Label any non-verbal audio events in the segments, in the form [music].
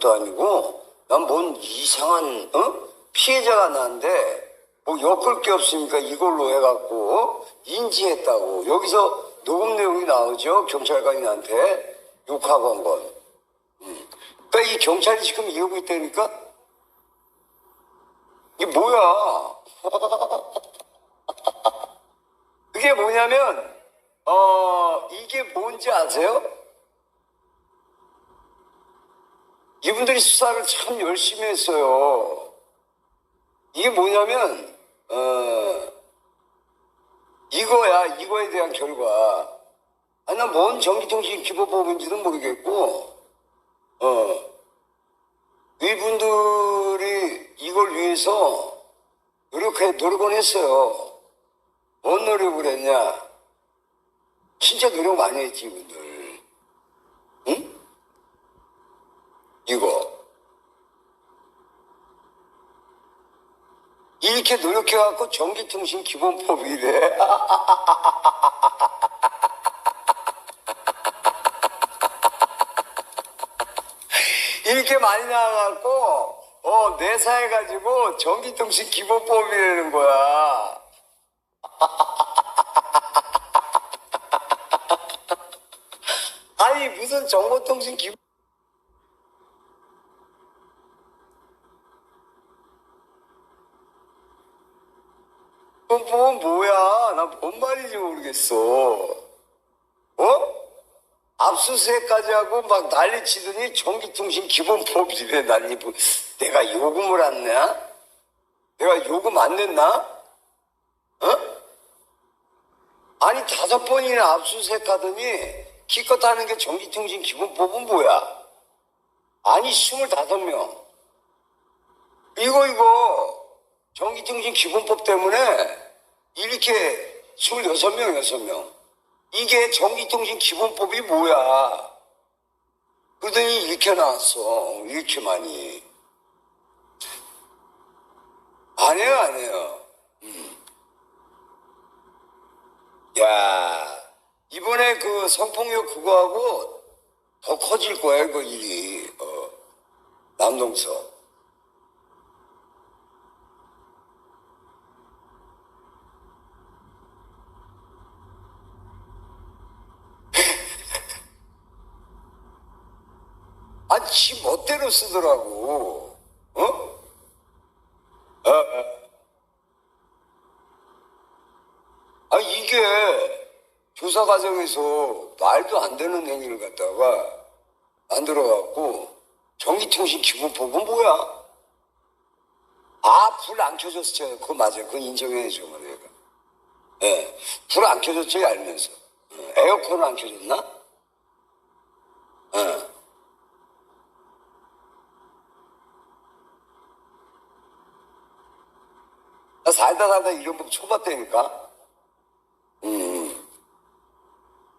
것도 아니고 난 뭔 이상한 어? 피해자가 나는데 뭐 엮을 게 없으니까 이걸로 해갖고 어? 인지했다고 여기서 녹음 내용이 나오죠 경찰관이한테 욕하고 한 건. 음. 그러니까 이 경찰이 지금 이러고 있다니까 이게 뭐야? [laughs] 그게 뭐냐면 어 이게 뭔지 아세요? 이분들이 수사를 참 열심히 했어요. 이게 뭐냐면 어 이거야 이거에 대한 결과. 아니 나뭔 전기통신 기본법인지도 모르겠고 어 이분들이 이걸 위해서 노력해 노력은 했어요. 뭔 노력을 했냐? 진짜 노력 많이 했지 이분들. 응? 이거 이렇게 노력해갖고 전기통신 기본법이래. [laughs] 이렇게 많이 나와갖고 어 내사해가지고 전기통신 기본법이라는 거야. [laughs] 아니 무슨 정보통신 기본 기본법은 뭐야? 나 뭔 말인지 모르겠어. 어? 압수수색까지 하고 막 난리 치더니 전기통신 기본법이래 난리. 뭐, 내가 요금을 안 내나? 내가 요금 안 냈나? 어? 아니 다섯 번이나 압수수색 하더니 기껏 하는 게 전기통신 기본법은 뭐야? 아니 스물다섯 명. 이거 이거 전기통신 기본법 때문에 이렇게 스물여섯 명 여섯 명. 이게 전기통신 기본법이 뭐야? 그러더니 이렇게 나왔어. 이렇게 많이. 아니에요, 아니에요. 음. 야, 이번에 그 성폭력 그거하고 더 커질 거야, 그 일이. 어, 남동서. 아, 지 멋대로 쓰더라고. 어? 어, 어. 아, 이게 조사 과정에서 말도 안 되는 행위를 갖다가 만들어갖고 전기통신 기본법은 뭐야? 아, 불 안 켜졌어요. 그거 맞아요. 그거 인정해야죠, 뭐 내가. 예. 불 안 켜졌죠, 알면서. 어, 에어컨은 안 켜졌나? 예. 나 살다 살다 이런 법 쳐봤다니까. 음.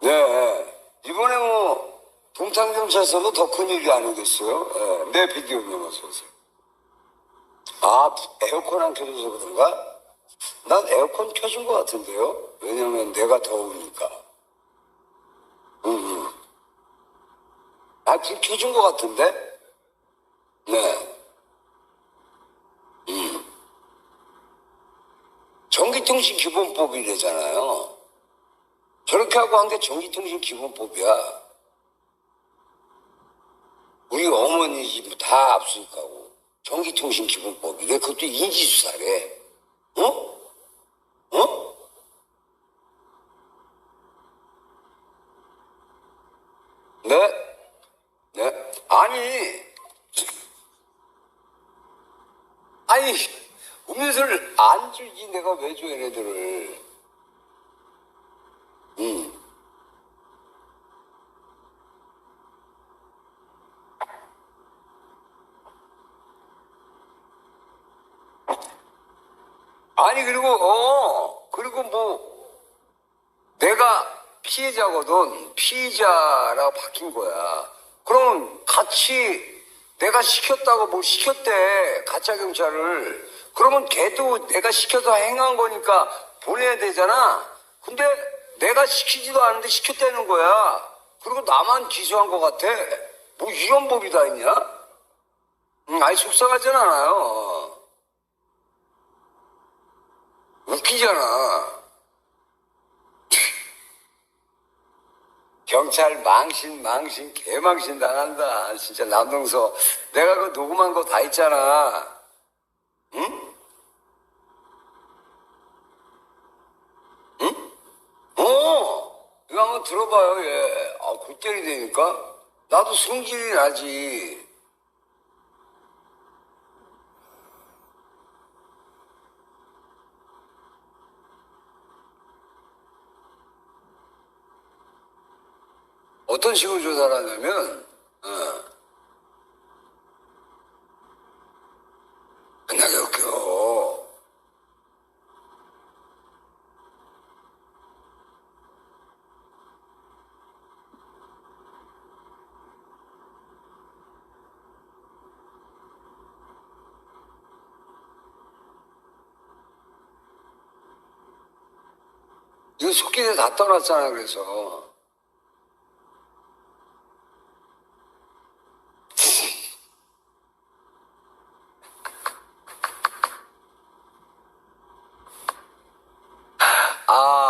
네. 이번에 뭐, 동탄경찰서도 더 큰 일이 아니겠어요? 예. 내 비디오님 어서오세요. 아, 에어컨 안 켜져서 그런가? 난 에어컨 켜준 것 같은데요? 왜냐면 내가 더우니까. 음, 음. 아, 불 켜준 것 같은데? 네. 전기통신 기본법이래잖아요. 저렇게 하고 한 게 전기통신 기본법이야. 우리 어머니 집 다 압수하고 전기통신 기본법이래. 그것도 인지수사래. 어? 어? 네? 네? 아니, 아니, 음료수를 안 주지 내가 왜 줘, 얘네들을. 음. 아니, 그리고, 어, 그리고 뭐, 내가 피해자거든. 피의자라고 바뀐 거야. 그럼 같이 내가 시켰다고 뭐 시켰대. 가짜 경찰을. 그러면 걔도 내가 시켜서 행한 거니까 보내야 되잖아. 근데 내가 시키지도 않은데 시켰다는 거야. 그리고 나만 기소한 것 같아. 뭐 이런 법이 다 있냐? 음, 아니 속상하진 않아요. 웃기잖아. [laughs] 경찰 망신 망신 개망신 당한다. 진짜 남동서 내가 그 녹음한 거 다 있잖아. 응? 응? 어 이거 한번 들어봐요 얘. 아 골때리 되니까 나도 성질이 나지. 어떤 식으로 조사를 하냐면, 어. 끝나게 웃겨. 이거 속기대 다 떠났잖아, 그래서. 아.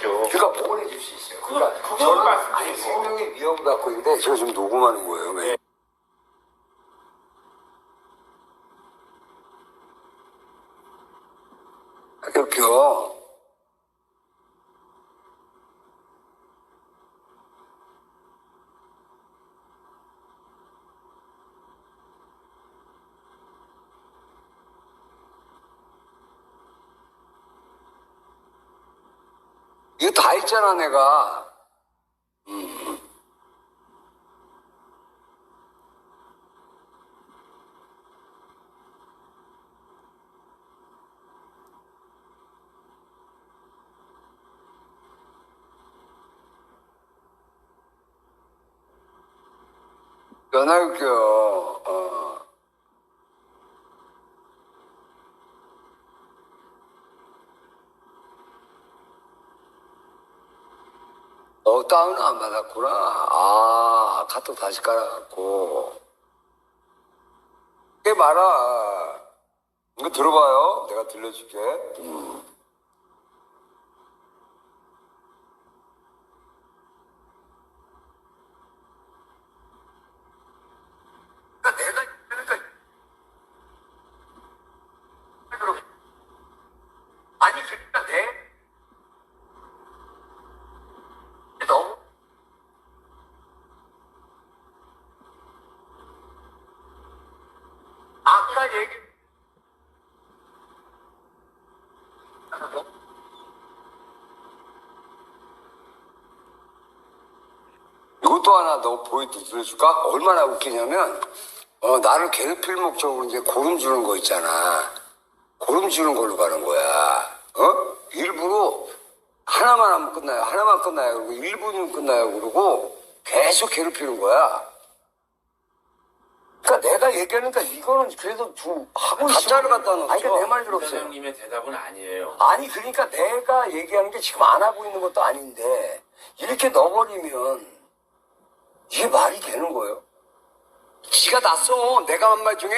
거죠. 그러니까 보내줄 수 있어요. 그러니까 저는 말씀드리고. 아니 생명의 위협을 갖고 있는데 제가 지금 녹음하는 거예요. 왜? 그렇게요. 이거 다 있잖아, 내가. 연하육교, 어. 어, 다운은 안 받았구나. 아, 카톡 다시 깔아갖고. 그게 말아. 이거 들어봐요. 내가 들려줄게. 음. 그러니까 내가, 그러니까. 아니, 그러니까 내. 너무. 얘기. 이것도 하나 너 보이트 들려줄까? 얼마나 웃기냐면, 어, 나를 괴롭힐 목적으로 이제 고름 주는 거 있잖아. 고름 주는 걸로 가는 거야. 어? 일부러 하나만 하면 끝나요. 하나만 끝나요. 그리고 1분이면 끝나요. 그러고 계속 괴롭히는 거야. 그러니까 내가 얘기하니까 이거는 그래도 좀 하고 있어. 가짜를 갖다 놓죠. 아니, 그러니까 내말 들었어요. 부장님의 대답은 아니에요. 아니 그러니까 내가 얘기하는 게 지금 안 하고 있는 것도 아닌데 이렇게 넣어버리면 이게 말이 되는 거예요? 지가 났어. 내가 한 말 중에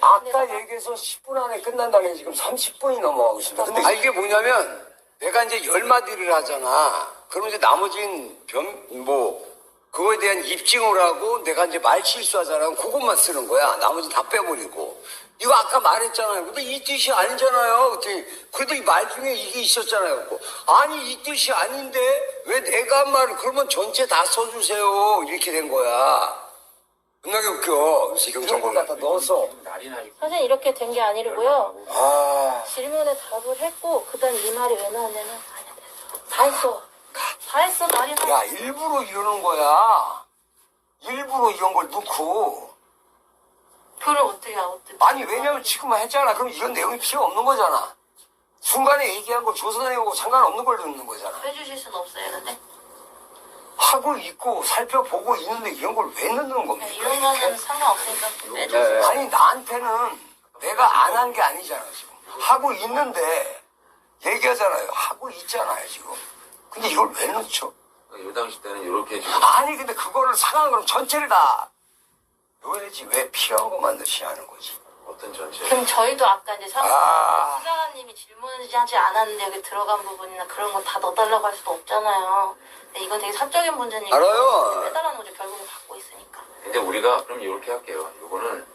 아까 얘기해서 10분 안에 끝난다는 게 지금 30분이 넘어가고 있습니다. 근데 아 이게 뭐냐면 내가 이제 열 마디를 하잖아. 그러면 이제 나머지는 변, 뭐 그거에 대한 입증을 하고 내가 이제 말 실수하잖아. 그것만 쓰는 거야. 나머지 다 빼버리고. 이거 아까 말했잖아요. 근데 이 뜻이 아니잖아요. 그랬더니 그래도 이 말 중에 이게 있었잖아요. 아니 이 뜻이 아닌데 왜 내가 한 말을 그러면 전체 다 써주세요. 이렇게 된 거야. 끝나게 웃겨. 그래서 경찰관 갖다 나죠. 선생님 이렇게 된 게 아니고요. 아, 질문에 답을 했고 그 다음 이 말이 왜 나왔냐면 아니야 됐어. 다 했어. 다 했어 말이 다. 야 일부러 이러는 거야. 일부러 이런 걸 넣고. 그걸 어떻게 어떻게? 아니 왜냐면 지금 했잖아. 그럼 이런 내용이 필요 없는 거잖아. 순간에 얘기한 거 조선하고 상관없는 걸 넣는 거잖아. 해주실 순 없어요 근데. 하고 있고 살펴보고 있는데 이런 걸 왜 넣는 네, 겁니까? 이런 거는 상관없으니까 빼주세요. 네. 아니 나한테는 내가 안 한 게 아니잖아 지금 하고 있는데 얘기하잖아요 하고 있잖아요 지금 근데 이걸 왜 넣죠? 이 당시 때는 이렇게 지금 아니 근데 그거를 상황으로 전체를 다 넣어야지 왜 필요한 것만 넣으시냐는 거지 어떤 전체 그럼 저희도 아까 이제 상, 아. 수사관님이 질문하지 않았는데 여기 들어간 부분이나 그런 거 다 넣어달라고 할 수도 없잖아요. 근데 이건 되게 사적인 문제니까 알아요. 빼달라는 거죠. 결국에 받고 있으니까. 근데 우리가 그럼 이렇게 할게요 요거는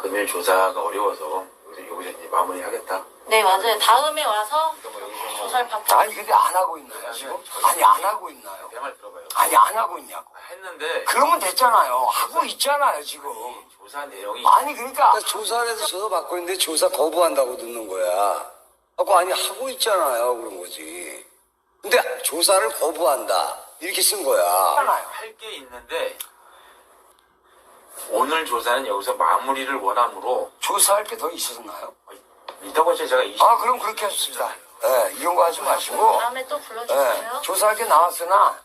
금일 조사가 어려워서 여기서, 여기서 이제 마무리하겠다 네 맞아요. 다음에 와서 그러니까 뭐 조사를 받고 아니 근데 안 하고 있나요 지금? 아니 안 하고 있나요? 내 말 들어봐요 아니 안 하고 있냐고 했는데 그러면 됐잖아요 하고 있잖아요 지금 조사 내용이 아니 그러니까 조사를 해서 조사 받고 있는데 조사 거부한다고 듣는 거야. 하고 아니 하고 있잖아요 그런 거지. 근데 조사를 거부한다 이렇게 쓴 거야. 할게 있는데 오늘 조사는 여기서 마무리를 원함으로 조사할 게 더 있었나요? 이따가 제가 20, 아 그럼 그렇게 하십시다. 예, 이런 거 하지 마시고 다음에 또 예, 불러주세요. 조사할 게 나왔으나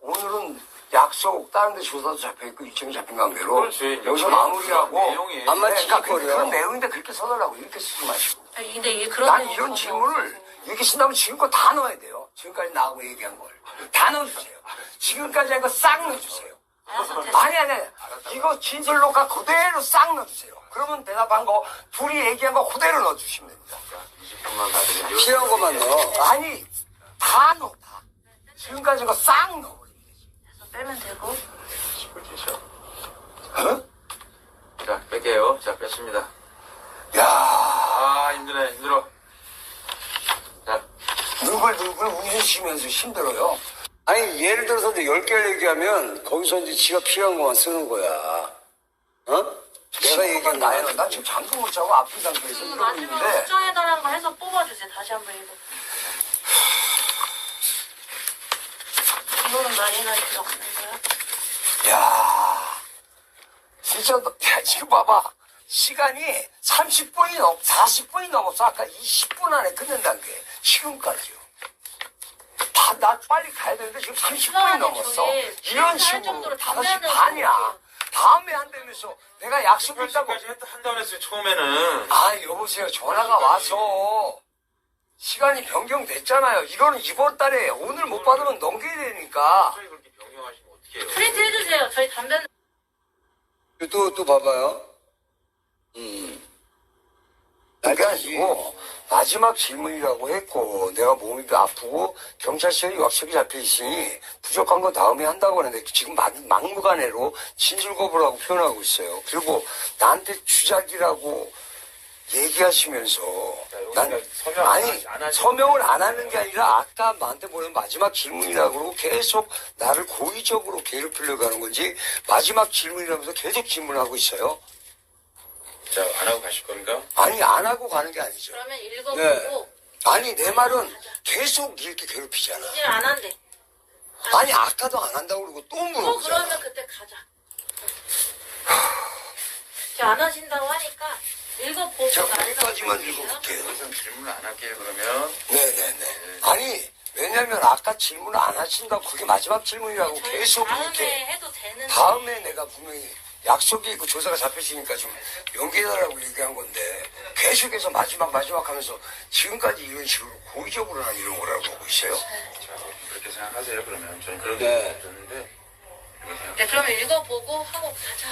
오늘은 약속 다른 데 조사도 잡혀있고 일정이 잡힌 관계로 그렇지. 여기서 마무리하고 내용이 안 맞지, 그- 거려. 그런 내용인데 그렇게 써달라고 이렇게 쓰지 마시고 아니, 근데 이게 그런 난 내용이 이런 질문을 이렇게 쓴다면 지금껏 다 넣어야 돼요. 지금까지 나하고 얘기한 걸. 다 넣어주세요. 지금까지 한 거 싹 넣어주세요. 아니, 아니, 아니. 이거 진술 녹화 그대로 싹 넣어주세요. 그러면 대답한 거, 둘이 얘기한 거 그대로 넣어주시면 됩니다. 20분만 받으면 필요한 것만 넣어. 아니, 다 넣어, 다. 지금까지 한거싹 넣어. 빼면 되고. 10분 주셔 어? 자 뺄게요 자 뺐습니다 야 아 힘드네 힘들어 자 누글누글 웃으시면서 힘들어요. 아니, 예를 들어서 이제 10개를 얘기하면 거기서 이제 지가 필요한 것만 쓰는 거야. 어? 내가 얘기한 나야. 나 지금 잠도 못 자고 아픈 상태에서 그 이러고 마지막 있는데. 수정해달라는 거 해서 뽑아주세요. 다시 한번 읽어. 이거는 마리나에 들어가는 거야? 야, 진짜, 너- 야, 지금 봐봐. 시간이 30분이 넘, 40분이 넘었어. 아까 20분 안에 끝낸다는 게. 지금까지요. 다, 나 빨리 가야 되는데 지금 30분이 시간이 넘었어. 저기 이런 할 식으로 정도로 5시 장난을 반이야. 다음에 한다면서 내가 약속 있다고. 까지 한다고 했어요 처음에는 아, 여보세요. 전화가 와서. 시간이 변경됐잖아요. 이거는 이번 달에 오늘 못 받으면 넘겨야 되니까. 갑자기 그렇게 변경하시면 어떡해요 프린트 해주세요. 저희 담배 또, 또 봐봐요. 음. 그게 아니고, 마지막 질문이라고 했고, 내가 몸이 아프고, 경찰서에 약속이 잡혀 있으니, 부족한 건 다음에 한다고 하는데, 지금 막, 막무가내로 진술거부라고 표현하고 있어요. 그리고 나한테 주작이라고 얘기하시면서, 난, 서명 안 아니, 안 서명을 안 하는 게 아니라, 아까 나한테 보낸 마지막 질문이라고 그러고 계속 나를 고의적으로 괴롭히려고 하는 건지, 마지막 질문이라면서 계속 질문하고 있어요. 자안 하고 가실 겁니까? 아니 안 하고 가는 게 아니죠. 그러면 읽어보고 네. 아니 내 말은 계속 이렇게 괴롭히잖아. 이제 안 한대. 아니 아까도 안 한다고 그러고 또 또 물어보잖아. 그러면 그때 가자. 이제 안 하신다고 하니까 읽어보고 자 거기까지만. 읽어볼게요. 여기서 질문 안 할게요 그러면 네네네. 아니 왜냐면 아까 질문을 안 하신다고 그게 마지막 질문이라고 계속 다음에 이렇게 해도 되는데 다음에 내가 분명히 약속이 있고 조사가 잡혔으니까 좀 연기해달라고 얘기한 건데 계속해서 마지막 마지막 하면서 지금까지 이런 식으로 고의적으로 난 이런 거라고 보고 있어요. 자 그렇게 생각하세요 그러면 저는 그런 네. 그렇게 생각- 네, 그러면 읽어보고 하고 가자.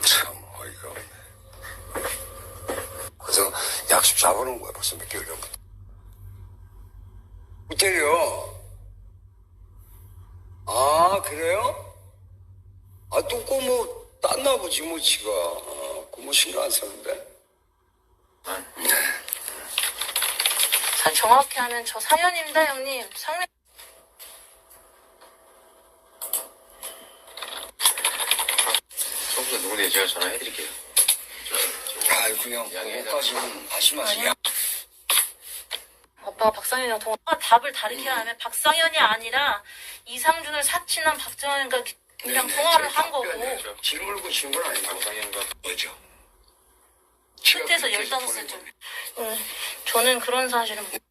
참 어이가 없네. 그래서 잡아놓은 거야 벌써 몇 개월 전부터. 못 때려. 아 그래요? 아또 꼬뭐 땄나 보지 뭐 지가. 아, 꼬뭐 신경 안 쓰는데. 자, 정확히 하면 저 사연입니다, 형님. 상례 청소 누군데 제가 전화해드릴게요 저- 아 그냥 안 돼. 오빠가 박상현이랑 통화 아, 답을 다르게 하면 박상현이 아니라 이상준을 사친한 박정현과 그냥 통화를 한 거고 질 물고 진건 아니고. 방송인과 뭐죠? 끝에서 15살 음, 저는 그런 사실은 못-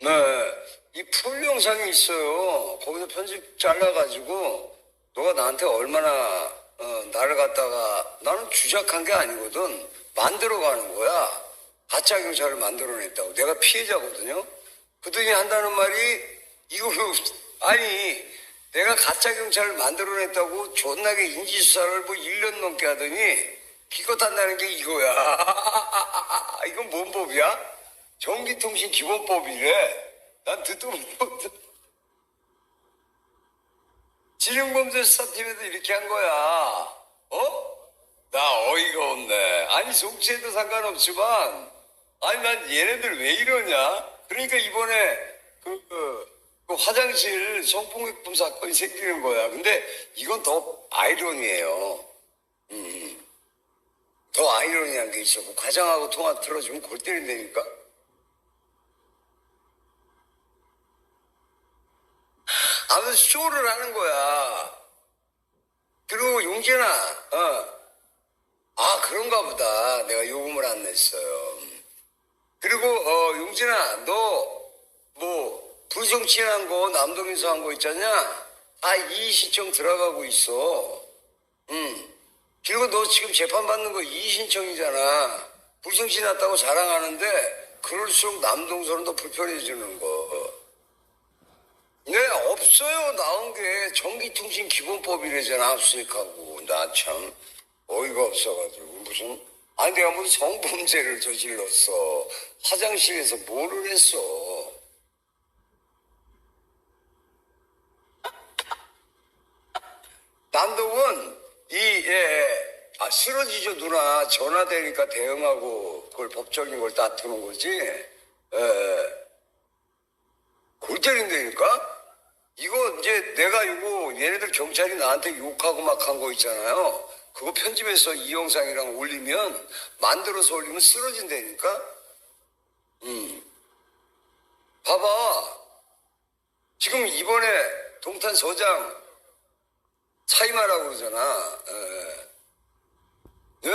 네, 이 풀 영상이 있어요. 거기서 편집 잘라가지고 너가 나한테 얼마나 어, 나를 갖다가 나는 주작한 게 아니거든. 만들어가는 거야. 가짜 경찰을 만들어냈다고. 내가 피해자거든요. 그들이 한다는 말이 이거 [laughs] 아니 내가 가짜 경찰을 만들어냈다고 존나게 인지수사를 뭐 1년 넘게 하더니 기껏 한다는 게 이거야. [laughs] 이건 뭔 법이야? 전기통신 기본법이래. 난 듣도 못. 지능범죄 수사팀에도 이렇게 한 거야. 어? 나 어이가 없네. 아니 정치에도 상관없지만, 아니 난 얘네들 왜 이러냐? 그러니까 이번에 그, 그, 그 화장실 성폭력범 사건이 생기는 거야. 근데 이건 더 아이러니해요. 음. 더 아이러니한 게 있어. 뭐 과장하고 통화 틀어주면 골 때린다니까. 아무튼 쇼를 하는 거야. 그리고 용진아, 어. 아, 그런가 보다. 내가 요금을 안 냈어요. 그리고, 어, 용진아, 너, 뭐, 불정치한 거, 남동에서 한 거 있잖냐? 아, 이의 신청 들어가고 있어. 응. 그리고 너 지금 재판받는 거 이의 신청이잖아. 불정치 났다고 자랑하는데, 그럴수록 남동선은 더 불편해지는 거. 네, 없어요. 나온 게 전기통신 기본법이래잖아, 압수수색하고. 나 참 어이가 없어가지고. 무슨, 아니, 내가 무슨 성범죄를 저질렀어. 화장실에서 뭐를 했어. 남동은 이, 예, 아, 쓰러지죠, 누나. 전화되니까 대응하고 그걸 법적인 걸 다투는 거지. 예. 골 때린다니까? 이거 이제 내가 이거 얘네들 경찰이 나한테 욕하고 막 한 거 있잖아요. 그거 편집해서 이 영상이랑 올리면 만들어서 올리면 쓰러진다니까? 음. 봐봐. 지금 이번에 동탄 서장 사임하라고 그러잖아. 예. 예.